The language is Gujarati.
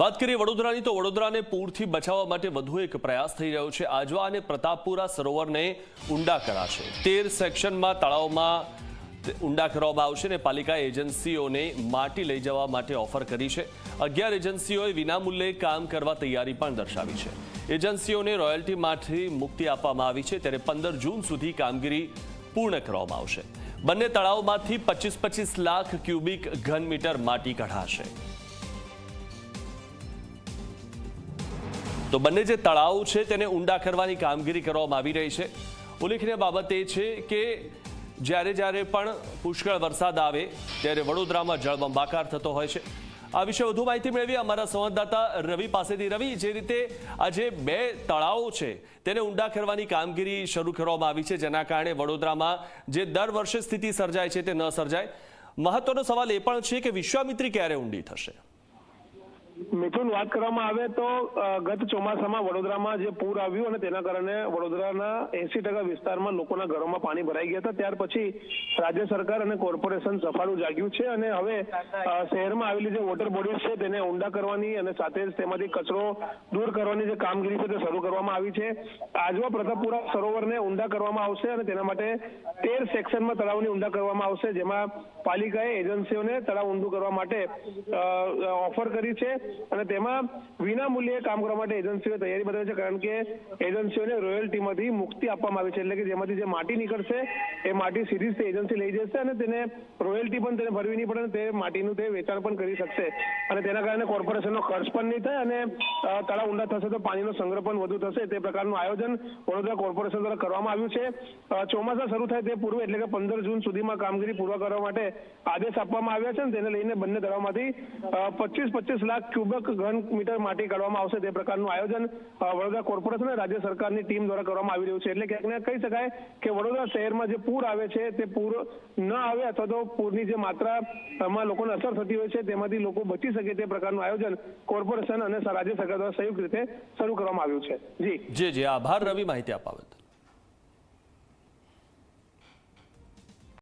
વાત કરીએ વડોદરાની, તો વડોદરાને પૂરથી બચાવવા માટે વધુ એક પ્રયાસ થઈ રહ્યો છે. આજવા અને પ્રતાપપુરા સરોવરને ઊંડા કરાશે. તેર સેક્શનમાં તળાવમાં ઊંડા કરવામાં આવશે અને પાલિકા એજન્સીઓને માટી લઈ જવા માટે ઓફર કરી છે. અગિયાર એજન્સીઓએ વિનામૂલ્યે કામ કરવા તૈયારી પણ દર્શાવી છે. એજન્સીઓને રોયલ્ટીમાંથી મુક્તિ આપવામાં આવી છે. ત્યારે પંદર જૂન સુધી કામગીરી પૂર્ણ કરવામાં આવશે. બંને તળાવમાંથી પચીસ પચીસ લાખ ક્યુબિક ઘન મીટર માટી કઢાશે. તો બંને જે તળાવ છે તેને ઊંડા કરવાની કામગીરી કરવામાં આવી રહી છે. ઉલ્લેખનીય બાબત એ છે કે જ્યારે જ્યારે પણ પુષ્કળ વરસાદ આવે ત્યારે વડોદરામાં જળબંબાકાર થતો હોય છે. આ વિશે વધુ માહિતી મેળવી અમારા સંવાદદાતા રવિ પાસેથી. રવિ, જે રીતે આ જે બે તળાવો છે તેને ઊંડા કરવાની કામગીરી શરૂ કરવામાં આવી છે, જેના કારણે વડોદરામાં જે દર વર્ષે સ્થિતિ સર્જાય છે તે ન સર્જાય. મહત્વનો સવાલ એ પણ છે કે વિશ્વામિત્રી ક્યારે ઊંડી થશે? મિથુન વાત કરવામાં આવે તો ગત ચોમાસામાં વડોદરામાં જે પૂર આવ્યું અને તેના કારણે વડોદરાના એસી ટકા વિસ્તારમાં લોકોના ઘરોમાં પાણી ભરાઈ ગયા હતા. ત્યાર પછી રાજ્ય સરકાર અને કોર્પોરેશન સફાળું જાગ્યું છે અને હવે શહેરમાં આવેલી જે વોટર બોડીઝ છે તેને ઊંડા કરવાની અને સાથે જ તેમાંથી કચરો દૂર કરવાની જે કામગીરી છે તે શરૂ કરવામાં આવી છે. આજવા પ્રતાપપુરા સરોવરને ઊંડા કરવામાં આવશે અને તેના માટે તેર સેક્શનમાં તળાવની ઊંડા કરવામાં આવશે, જેમાં પાલિકાએ એજન્સીઓને તળાવ ઊંડું કરવા માટે ઓફર કરી છે. અને તેમાં વિના મૂલ્યે કામ કરવા માટે એજન્સીઓ તૈયારી બતાવે છે, કારણ કે એજન્સીઓને રોયલ્ટીમાંથી મુક્તિ આપવામાં આવી છે. એટલે કે જેમાંથી જે માટી નીકળશે, એ માટી સીધી તે એજન્સી લઈ જશે અને તેને રોયલ્ટી પણ તેને ભરવી નહીં પડે અને તે માટીનું તે વેચાણ પણ કરી શકશે. અને તેના કારણે કોર્પોરેશનનો ખર્ચ પણ નહીં થાય અને તળાવ ઊંડા થશે તો પાણીનો સંગ્રહ પણ વધુ થશે. તે પ્રકારનું આયોજન વડોદરા કોર્પોરેશન દ્વારા કરવામાં આવ્યું છે. ચોમાસા શરૂ થાય તે પૂર્વે એટલે કે પંદર જૂન સુધીમાં કામગીરી પૂર્વ કરવા માટે આદેશ આપવામાં આવ્યા છે અને તેને લઈને બંને તળાવમાંથી પચીસ પચીસ લાખ ક્યુબક ઘન મીટર માટી કાઢવામાં આવશે તે પ્રકારનું આયોજન વડોદરા કોર્પોરેશન અને રાજ્ય સરકારની ટીમ દ્વારા કરવામાં આવી રહ્યું છે. એટલે ક્યાંક કહી શકાય કે વડોદરા શહેરમાં જે પૂર આવે છે, તે પૂર ન આવે અથવા તો પૂરની જે માત્રામાં લોકોને અસર થતી હોય છે, તેમાંથી લોકો બચી શકે તે પ્રકારનું આયોજન કોર્પોરેશન અને રાજ્ય સરકાર દ્વારા સંયુક્ત રીતે શરૂ કરવામાં આવ્યું છે. જી. જી, જે. આભાર. રવિ માહિતી આપવા